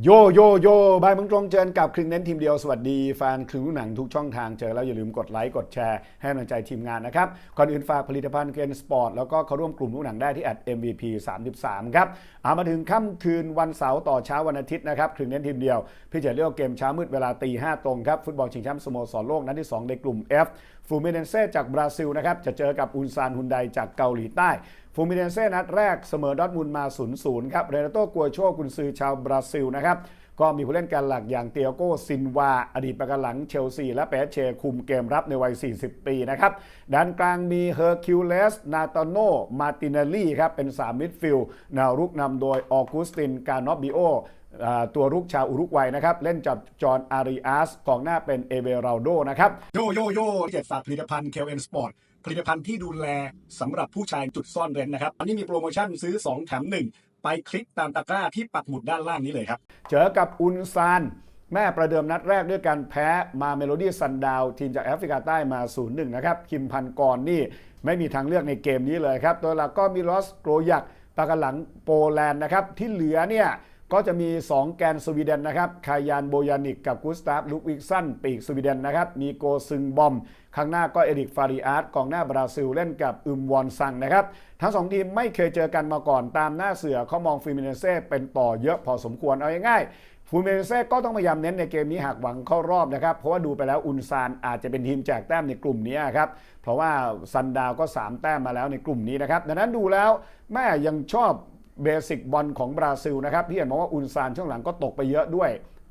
โยโยโยบายมึงตรงเจอกับครึ่งเน้นทีมเดียว สวัสดีแฟนครึ่งหนังทุกช่องทางเจอแล้วอย่าลืมกดไลค์กดแชร์ให้กำลังใจทีมงานนะครับ ก่อนอื่นฝากผลิตภัณฑ์เกนสปอร์ตแล้วก็เข้าร่วมกลุ่มลูกหนังได้ที่แอด MVP 33 ครับเอามาถึงค่ำคืนวันเสาร์ต่อเช้าวันอาทิตย์นะครับครึ่งเน้นทีมเดียว พี่เจเรียกเกมเช้ามืดเวลาตีห้าตรงครับ ฟุตบอลชิงแชมป์สโมสรโลกนัดที่ 2 ในกลุ่ม F ฟูมิเนนเซ่จากบราซิลนะครับจะเจอกับอุนซานฮุนไดจากเกาหลีใต้ ฟูมิเนเซ่นัดแรกเสมอดอทมุนมา 0-0 ครับ เรนาโต้กัวโชกุนซือชาวบราซิลนะครับ ก็มีผู้เล่นการหลักอย่างเตียโกซินวา อดีตประกันหลังเชลซี และเปเชคุมเกมรับในวัย 40 ปีนะครับด้านกลางมีเฮอร์คิวเลส นาตาโน มาติเนลลี่ครับเป็น3มิดฟิลด์แนวรุกนำโดยออกุสติน การนอบบิโอตัวรุกชาวอุรุกวัยนะครับ เล่นจับจอห์นอาริอัสกองหน้าเป็นเอเบราโดนะครับ โยโยโย่เจ็ดฝากผลิตภัณฑ์เคลเอ็นสปอร์ตผลิตภัณฑ์ที่ดูแลสำหรับผู้ชายจุดซ่อนเร้นนะครับ อันนี้มีโปรโมชั่นซื้อ 2 แถม 1 ไปคลิกตามตะกร้าที่ปักหมุดด้านล่างนี้เลยครับ เจอกับอุนซานแม่ประเดิมนัดแรกด้วยการแพ้มาเมโลดี้ซันดาว ทีมจากแอฟริกาใต้มา 0-1 นะครับ คิมพันกรนี่ไม่มีทางเลือกในเกมนี้เลยครับ ตัวหลักก็มีลอสโกรยักปากหลังโปแลนด์นะครับ ที่เหลือเนี่ย ก็จะมี 2 แกนสวีเดนนะครับ คายานโบยานิกกับกุสตาฟลุกวิกสันปีกสวีเดนนะครับ มีโกซึงบอม ข้างหน้าก็เอริกฟาริอาร์ตกองหน้าบราซิลเล่นกับอึมวอนซังนะครับ ทั้งสองทีมไม่เคยเจอกันมาก่อนตามหน้าเสือเขามองฟิมิเนเซ่เป็นต่อเยอะพอสมควรเอาง่ายๆฟูเมเซ่ก็ต้องพยายามเน้นในเกมนี้หากหวังเข้ารอบนะครับ เพราะว่าดูไปแล้วอุนซานอาจจะเป็นทีมแจกแต้มในกลุ่มนี้ครับ เพราะว่าซันดาวก็ 3 แต้มมาแล้วในกลุ่มนี้นะครับ ดังนั้นดูแล้วแม่ยังชอบ เบสิกบอลของบราซิลนะครับที่เห็นมองว่าอุนซานช่วงหลังก็ตกไปเยอะด้วย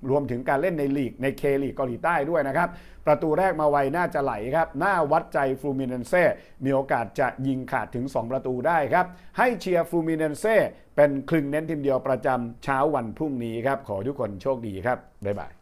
รวมถึงการเล่นในลีกในเคลีกเกาหลีใต้ด้วยนะครับ ประตูแรกมาไวน่าจะไหลครับหน้าวัดใจฟลูมิเนนเซ่มีโอกาสจะยิงขาดถึง 2 ประตูได้ครับ ให้เชียร์ฟลูมิเนนเซ่เป็นคลึงเน้นทีมเดียวประจำเช้าวันพรุ่งนี้ครับ ขอทุกคนโชคดีครับบ๊ายบาย